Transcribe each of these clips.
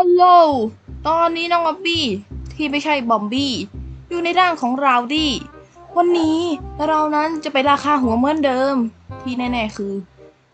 อัลโลตอนนี้น้องออบบี้ที่ไม่ใช่บอมบี้อยู่ในร่างของเราดี้วันนี้เรานั้นจะไปราคาหัวเหมือนเดิม ที่แน่ๆคือ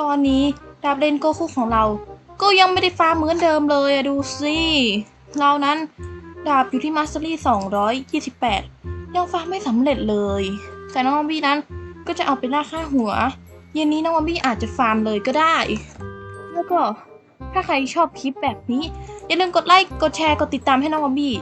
ตอนนี้ดาบเลนโกคุของเรา ก็ยังไม่ได้ฟ้าเหมือนเดิมเลยอะดูสิเรานั้นดาบอยู่ที่มาสเตอรี่228 ยังฟ้าไม่สำเร็จเลย แต่น้องออบบี้นั้นก็จะเอาไปล่าคาหัว เย็นนี้น้องออบบี้อาจจะฟาร์มเลยก็ได้ แล้วก็ถ้าใครชอบคลิปแบบนี้ อย่าลืมกดไลค์ กดแชร์ กดติดตามให้น้องออบบี้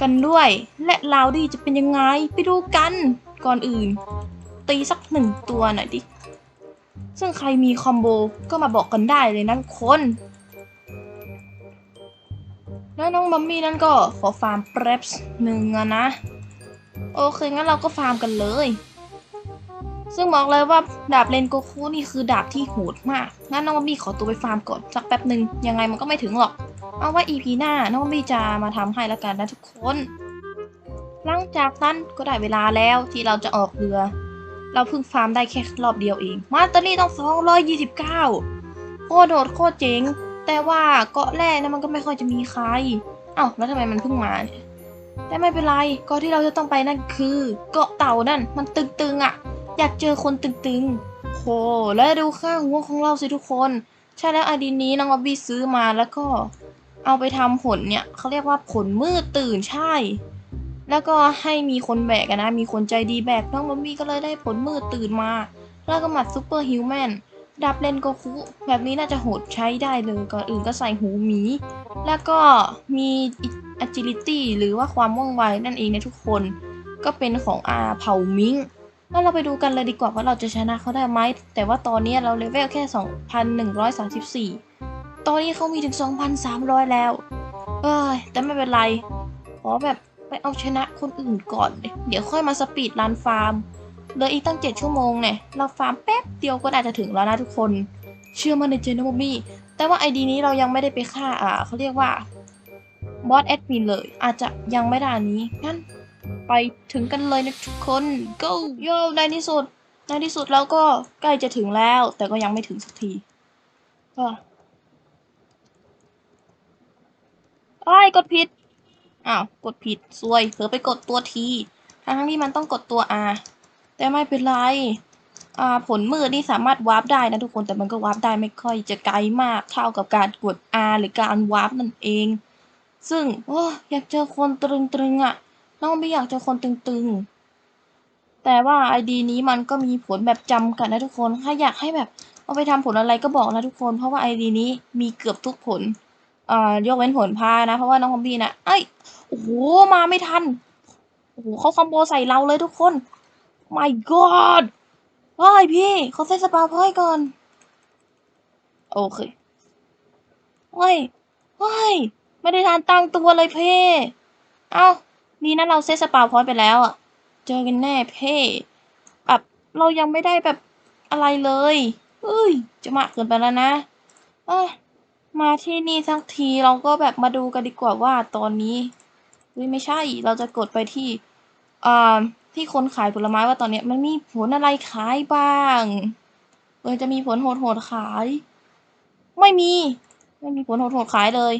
กันด้วย และลาวดี้จะเป็นยังไง ไปดูกัน ก่อนอื่น ตีสักหนึ่งตัวหน่อยดิ ซึ่งใครมีคอมโบก็มาบอกกันได้เลยนะทุกคน แล้วน้องบัมมี่นั่นก็ขอฟาร์มแป๊บหนึ่งอะนะ โอเค งั้นเราก็ฟาร์มกันเลย ซึ่งบอกเลยว่าดาบเลนโกคุนี่คือดาบที่โหดมาก งั้นน้องบัมบี้ขอตัวไปฟาร์มก่อนสักแป๊บหนึ่งยังไงมันก็ไม่ถึงหรอก เอาว่า EP หน้าน้องบี้จะมาทำให้ล้วกันนะทุกคน หลังจากนั้นก็ได้เวลาแล้วที่เราจะออกเรือ เราเพิ่งฟาร์มได้แค่รอบเดียวเอง มาสเตอรี่ต้อง 229 โคตรโดดโคตรเจ๋ง แต่ว่าเกาะแรกนะมันก็ไม่ค่อยจะมีใคร เอ้าแล้วทำไมมันเพิ่งมาเนี่ยแต่ไม่เป็นไรเกาะที่เราจะต้องไปนั่นคือ เกาะเต่านั่น มันตึงๆอะ อยากเจอคนตึงๆโหแล้วดูข้างหัวของเราสิทุกคน ใช่แล้วอดีนี้น้องออบบี้ซื้อมาแล้วก็ เอาไปทำผลเนี่ยเขาเรียกว่าผลมืดตื่นใช่ แล้วก็ให้มีคนแบกนะ มีคนใจดีแบกน้องบอมบี้ก็เลยได้ผลมืดตื่นมา แล้วก็หมัดซูเปอร์ฮิวแมนดับเลนโกคุแบบนี้น่าจะโหดใช้ได้เลยก่อนอื่นก็ใส่หูหมี แล้วก็มี agility หรือว่าความว่องไวนั่นเองนะทุกคน ก็เป็นของอาเผามิงแล้วเราไปดูกันเลยดีกว่าว่าเราจะชนะเขาได้ไหมแต่ว่าตอนนี้เราเลเวลแค่ 2,134 ตอนนี้เขามีถึง 2,300 แล้ว เอ้ย แต่ไม่เป็นไร ขอแบบไปเอาชนะคนอื่นก่อน เดี๋ยวค่อยมาสปีดรันฟาร์ม เหลืออีกตั้ง 7 ชั่วโมงเนี่ย เราฟาร์มแป๊บเดียวก็น่าจจะถึงแล้วนะทุกคน เชื่อมันในเจนบมี่ แต่ว่าไอดีนี้เรายังไม่ได้ไปฆ่า อ่าเขาเรียกว่าบอสแอดมินเลย อาจจะยังไม่ได้อันนี้ งั้นไปถึงกันเลยนะทุกคน go โย่ในที่สุด ในที่สุดเราก็ใกล้จะถึงแล้ว แต่ก็ยังไม่ถึงสักทีก็ ไอ้ยกดผิด อ้าว กดผิดซวย เผลอไปกดตัวทีทั้งที่มันต้องกดตัว R แต่ไม่เป็นไร อ่า ผลมืดนี่สามารถวาร์ปได้นะทุกคน แต่มันก็วาร์ปได้ไม่ค่อยจะไกลมาก เท่ากับการกด R หรือการวาร์ปนั่นเอง ซึ่งโอ้อยากเจอคนตรึงๆอะ่ะ น้องไม่อยากเจอคนตึงๆ แต่ว่าไอดีนี้มันก็มีผลแบบจำกัดนะทุกคน ถ้าอยากให้แบบเอาไปทำผลอะไรก็บอกนะทุกคน เพราะว่าไอดีนี้มีเกือบทุกผล เอ่ายกเว้นผลพานะ เพราะว่าน้องคอมบี้นะเอ้ยโอ้โหมาไม่ทันโอ้โหเขาคอมโบใส่เราเลยทุกคน my god เฮ้ยพี่เขาใส่สปาพอยต์ก่อน โอเคเฮ้ยเฮ้ยไม่ได้ทานตั้งตัวเลยเพ่เอ้านี่นะเราเซตสปาพอยต์ไปแล้วอะเจอกันแน่เพ่แบบเรายังไม่ได้แบบอะไรเลยเอ้ย จะมากเกินไปแล้วนะเอ้ย มาที่นี่สักทีเราก็แบบมาดูกันดีกว่าว่าตอนนี้เฮ้ยไม่ใช่เราจะกดไปที่อ่าที่คนขายผลไม้ว่าตอนนี้มันมีผลอะไรขายบ้างเออจะมีผลโหดๆขาย ไม่มี ไม่มีผลโหดๆขายเลย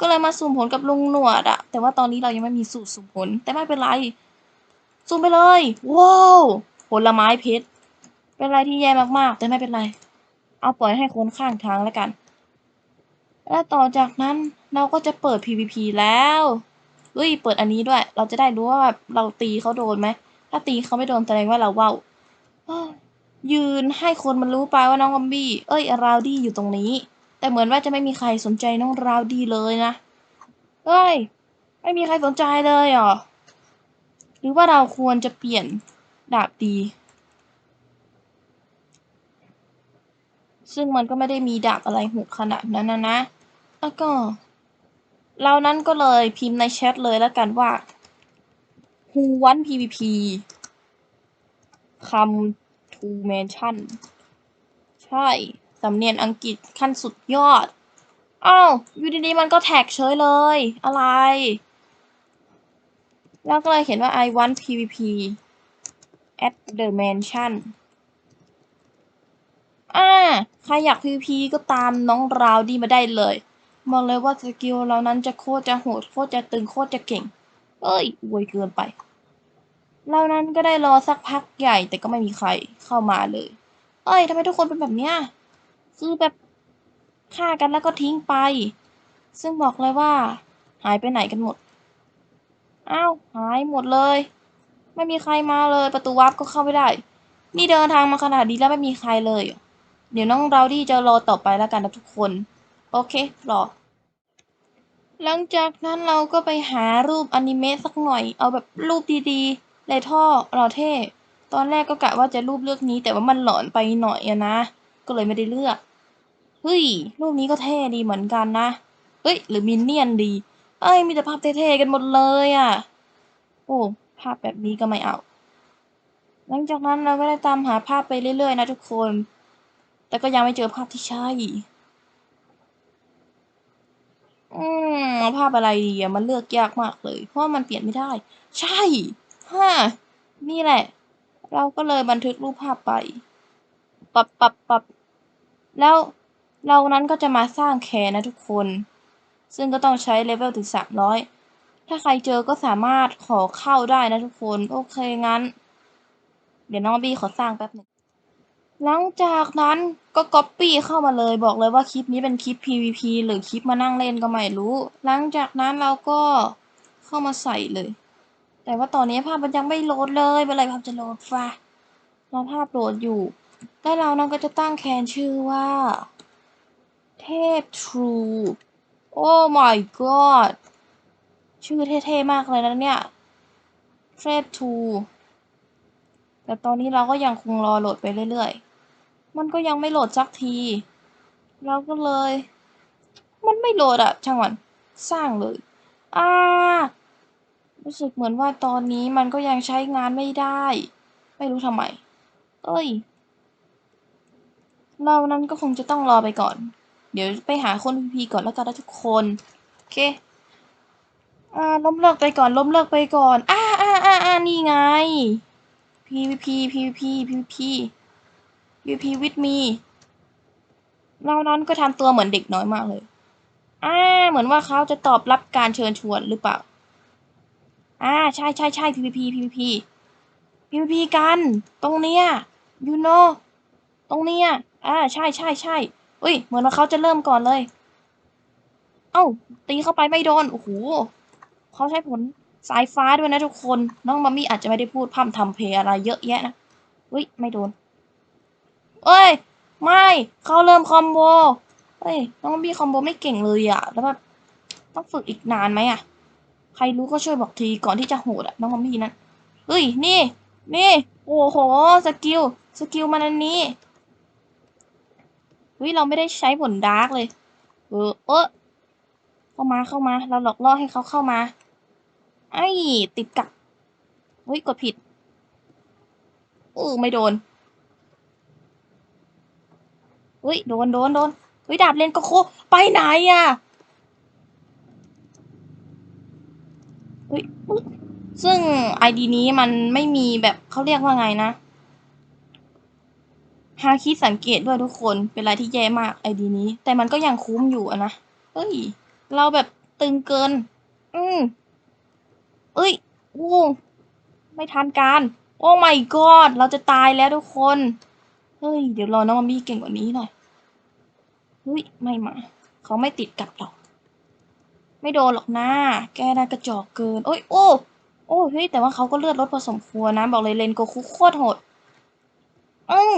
ก็เลยมาสุ่มผลกับลุงหนวดอะแต่ว่าตอนนี้เรายังไม่มีสูตรสุ่มผล แต่ไม่เป็นไร สุ่มไปเลยว้าวผลไม้เพชรเป็นอะไรที่แย่มากๆ แต่ไม่เป็นไร เอาปล่อยให้คนข้างทางแล้วกัน และต่อจากนั้นเราก็จะเปิด PVP แล้วเฮ้ยเปิดอันนี้ด้วย เราจะได้รู้ว่าแบบเราตีเขาโดนไหม ถ้าตีเขาไม่โดนแสดงว่าเราเว้ายืนให้คนมันรู้ไปว่าน้องอมบี้ เอ้ยราวดี้อยู่ตรงนี้ แต่เหมือนว่าจะไม่มีใครสนใจน้องราวดี้เลยนะเฮ้ย ไม่มีใครสนใจเลยเหรอ หรือว่าเราควรจะเปลี่ยนดาบดี ซึ่งมันก็ไม่ได้มีดาบอะไรโหดขนาดนั้นนะนะ แล้วก็เรานั้นก็เลยพิมพ์ในแชทเลยแล้วกันว่า who want PVP come to mention ใช่ สำเนียงอังกฤษขั้นสุดยอด อ้าวอยู่ดีๆมันก็แท็กเฉยเลย อะไร แล้วก็เลยเขียนว่า I want PVP at the mansion อ่า ใครอยาก PVP ก็ตามน้องราวดีมาได้เลย บอกเลยว่าสกิลเรานั้นจะโคตรจะโหดโคตรจะตึงโคตรจะเก่ง เอ้ยอวยเกินไปเรานั้นก็ได้รอสักพักใหญ่แต่ก็ไม่มีใครเข้ามาเลย เอ้ยทำไมทุกคนเป็นแบบเนี้ยคือแบบฆ่ากันแล้วก็ทิ้งไป ซึ่งบอกเลยว่า หายไปไหนกันหมดอ้าวหายหมดเลย ไม่มีใครมาเลย ประตูวาร์ปก็เข้าไม่ได้ นี่เดินทางมาขนาดนี้แล้วไม่มีใครเลย เดี๋ยวน้องเราที่จะรอต่อไปแล้วกันนะทุกคน โอเครอ หลังจากนั้นเราก็ไปหารูปอนิเมะสักหน่อย เอาแบบรูปดีๆในท่อหล่อเท่ ตอนแรกก็กะว่าจะรูปเลือกนี้ แต่ว่ามันหลอนไปหน่อยอะนะ ก็เลยไม่ได้เลือก เฮ้ย รูปนี้ก็เท่ดีเหมือนกันนะ เอ้ย หรือมินเนี่ยนดี เอ้ย มีแต่ภาพเท่ๆกันหมดเลยอะโอ้ ภาพแบบนี้ก็ไม่เอา หลังจากนั้นเราก็ได้ตามหาภาพไปเรื่อยๆ นะทุกคน แต่ก็ยังไม่เจอภาพที่ใช่ อืมเอาภาพอะไรดีอะมันเลือกยากมากเลย เพราะว่ามันเปลี่ยนไม่ได้ ใช่ฮ่านี่แหละ เราก็เลยบันทึกรูปภาพไปปับปับปับแล้วเรานั้นก็จะมาสร้างแคร์นะทุกคน ซึ่งก็ต้องใช้เลเวลถึงสามร้อยถ้าใครเจอก็สามารถขอเข้าได้นะทุกคน โอเคงั้น เดี๋ยวน้องบี้ขอสร้างแป๊บหนึ่ง หลังจากนั้นก็ก๊อปปี้เข้ามาเลยบอกเลยว่าคลิปนี้เป็นคลิป PVP หรือคลิปมานั่งเล่นก็ไม่รู้ หลังจากนั้นเราก็เข้ามาใส่เลย แต่ว่าตอนนี้ภาพมันยังไม่โหลดเลยเมื่อไรภาพจะโหลดฟ้ารอภาพโหลดอยู่แล้วเรานั้นก็จะตั้งแคนชื่อว่า เทพ True โอ้ my god ชื่อเท่ๆมากเลยนะเนี่ยเทพ True แต่ตอนนี้เราก็ยังคงรอโหลดไปเรื่อยๆ มันก็ยังไม่โหลดสักทีเราก็เลย มันไม่โหลดอะช่างมันสร้างเลยอ่ารู้สึกเหมือนว่าตอนนี้มันก็ยังใช้งานไม่ได้ ไม่รู้ทำไม เอ้ย เรานั้นก็คงจะต้องรอไปก่อน เดี๋ยวไปหาคนพีก่อนแล้วกันนะทุกคนโอเคอ่าล้มเลิกไปก่อนล้มเลิกไปก่อนอ่าอ่าอ่าอ่านี่ไง PVP PVP PVP PVP with me เรานั้นก็ทำตัวเหมือนเด็กน้อยมากเลย อ่า เหมือนว่าเขาจะตอบรับการเชิญชวนหรือเปล่า อ่า ใช่ใช่ใช่ PVP PVP PVP กัน ตรงเนี้ย you know ตรงเนี้ย อ่า ใช่ใช่ใช่อุ้ย เหมือนว่าเขาจะเริ่มก่อนเลย เอ้า ตีเข้าไปไม่โดน โอ้โหเขาใช้ผลสายฟ้าด้วยนะทุกคน น้องมัมมี่อาจจะไม่ได้พูดพร่ำทำเพลงอะไรเยอะแยะนะอุ้ย ไม่โดน เอ้ย ไม่เขาเริ่มคอมโบเอ้ย น้องมัมมี่คอมโบไม่เก่งเลยอะแล้วแบบต้องฝึกอีกนานไหมอะใครรู้ก็ช่วยบอกทีก่อนที่จะโหดอะน้องมัมมี่นั้นเฮ้ย นี่ นี่ โอ้โห สกิล สกิลมันอันนี้เฮ้ยเราไม่ได้ใช้ผลดาร์กเลย เออ เออเข้ามา เข้ามา เราหลอกล่อให้เขาเข้ามา ไอ้ ติดกับเฮ้ยกดผิดอู้ไม่โดน เฮ้ยโดนโดนโดนเฮ้ยดาบเลนก็โคไปไหนอะเฮ้ยซึ่งไอดีนี้มันไม่มีแบบเขาเรียกว่าไงนะฮาคิดสังเกตด้วยทุกคนเป็นอะไรที่แย่มากไอดีนี้ แต่มันก็ยังคุ้มอยู่อะนะเฮ้ย เราแบบตึงเกิน อืมเอ้ยโอ้ไม่ทันการ โอ้ my god เราจะตายแล้วทุกคน เฮ้ย เดี๋ยวรอน้องมัมมี่เก่งกว่านี้หน่อยเฮ้ย ไม่มา เขาไม่ติดกับหรอก ไม่โดนหรอกนะ แกน่ากระจอกเกิน โอ้ย โอ้โอ้เฮ้ย แต่ว่าเขาก็เลือดลดพอสมควรนะ บอกเลยเลนโกคุโคตรโหดอืม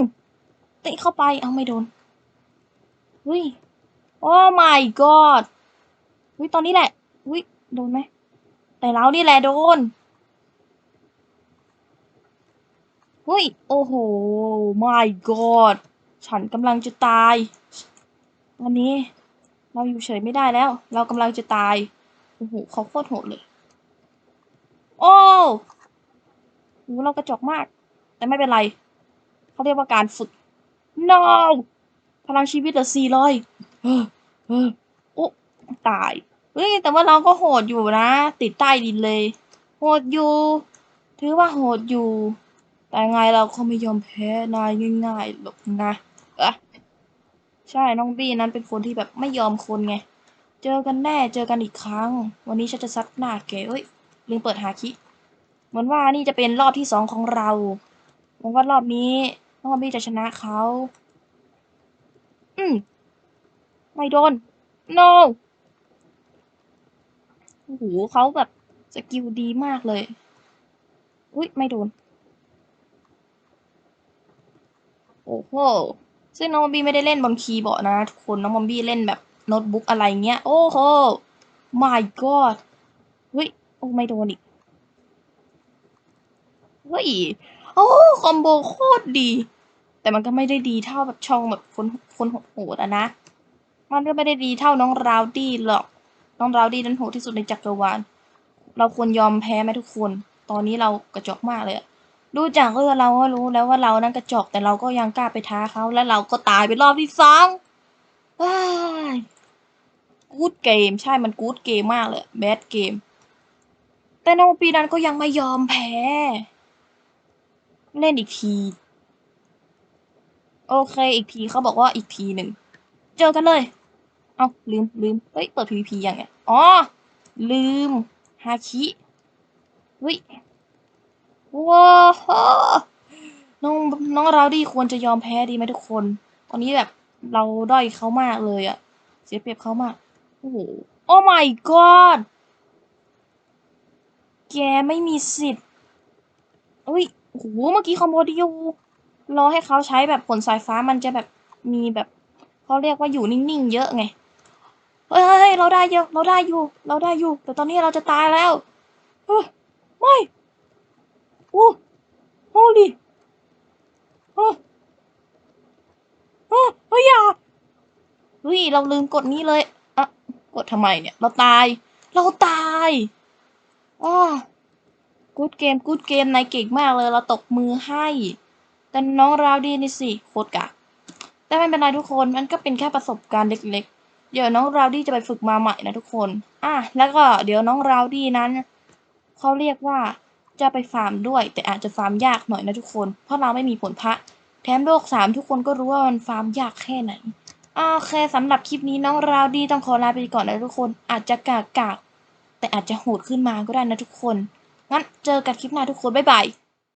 ติเข้าไป เอาไม่โดนเฮ้ย โอ้ my god เฮ้ย ตอนนี้แหละเฮ้ย โดนไหม แต่เรานี่แหละโดน เฮ้ย โอ้โห my god ฉันกำลังจะตาย ตอนนี้ เราอยู่เฉยไม่ได้แล้ว เรากำลังจะตาย โอ้โหเขาโคตรโหดเลย โอ้โหเรากระจอกมาก แต่ไม่เป็นไร เขาเรียกว่าการฝึก no พลังชีวิตเหลือสี่ร้อยเออเออโอ้ตาย เฮ้ย แต่ว่าเราก็โหดอยู่นะ ติดใต้ดินเลย โหดอยู่ ถือว่าโหดอยู่ แต่ไงเราก็ไม่ยอมแพ้นายง่ายๆหรอกนะอะใช่น้องบี้นั้นเป็นคนที่แบบไม่ยอมคนไง เจอกันแน่เจอกันอีกครั้ง วันนี้ฉันจะซัดหน้าแกเอ้ยลืมเปิดหาคิเหมือนว่านี่จะเป็นรอบที่สองของเราหวังว่ารอบนี้น้องบี้จะชนะเขาอืมไม่โดน no โอ้โหเขาแบบสกิลดีมากเลย อุ้ยไม่โดน โอ้โห ซึ่งน้องบอมบี้ไม่ได้เล่นบนคีย์บอร์ดนะทุกคนน้องบอมบี้เล่นแบบโน้ตบุ๊กอะไรเงี้ย โอ้โห my god เฮ้ย โอ้ไม่โดนอีก เฮ้ย โอ้คอมโบโคตรดี แต่มันก็ไม่ได้ดีเท่าแบบช่องแบบคนคนโหดอะนะ มันก็ไม่ได้ดีเท่าน้องราวดี้หรอก น้องราวดี้นั้นโหดที่สุดในจักรวาล เราควรยอมแพ้ไหมทุกคน ตอนนี้เรากระจอกมากเลยอะ ดูจากเรือเราก็รู้แล้วว่าเรานั้นกระจอกแต่เราก็ยังกล้าไปท้าเขาและเราก็ตายไปรอบที่สองกูดเกมใช่มันกูดเกมมากเลยแบดเกม แต่ในปีนั้นก็ยังไม่ยอมแพ้ เล่นอีกที โอเคอีกทีเขาบอกว่าอีกทีหนึ่ง เจอกันเลย เอาลืมลืมเฮ้ย เปิด PVP ยังไงอ๋อ ลืมฮาคิเฮ้ย ว้าวน้องน้องเราดีควรจะยอมแพ้ดีไหมทุกคน ตอนนี้แบบเราด้อยเขามากเลยอะเสียเปรียบเขามาก โอ้โห โอ้ my god แกไม่มีสิทธิ์เอ้ยโอ้โห เมื่อกี้คอมโบดีอยู่รอให้เขาใช้แบบผลสายฟ้ามันจะแบบมีแบบเขาเรียกว่าอยู่นิ่งๆเยอะไง เฮ้ยเฮ้ยเฮ้ยเราได้เยอะ เราได้อยู่ เราได้อยู่ แต่ตอนนี้เราจะตายแล้ว เฮ้ย ไม่ โอ้โหดิเฮ้ยเฮ้ยอย่าเฮ้ยเราลืมกดนี้เลยอะกดทำไมเนี่ย เราตาย เราตายอ้อกูดเกมกูดเกมนายเก่งมากเลย เราตกมือให้ แต่น้องราวดีนี่สิโคตรกะ แต่ไม่เป็นไรทุกคน มันก็เป็นแค่ประสบการณ์เล็กๆ เดี๋ยวน้องราวดี้จะไปฝึกมาใหม่นะทุกคน อะ แล้วก็เดี๋ยวน้องราวดี้นั้น เขาเรียกว่า จะไปฟาร์มด้วย แต่อาจจะฟาร์มยากหน่อยนะทุกคน เพราะเราไม่มีผลพระแถมโลกสามทุกคนก็รู้ว่ามันฟาร์มยากแค่ไหนโอเคสำหรับคลิปนี้น้องราวดีต้องขอลาไปก่อนนะทุกคน อาจจะกากๆแต่อาจจะโหดขึ้นมาก็ได้นะทุกคนงั้นเจอกันคลิปหน้าทุกคนบ๊ายบาย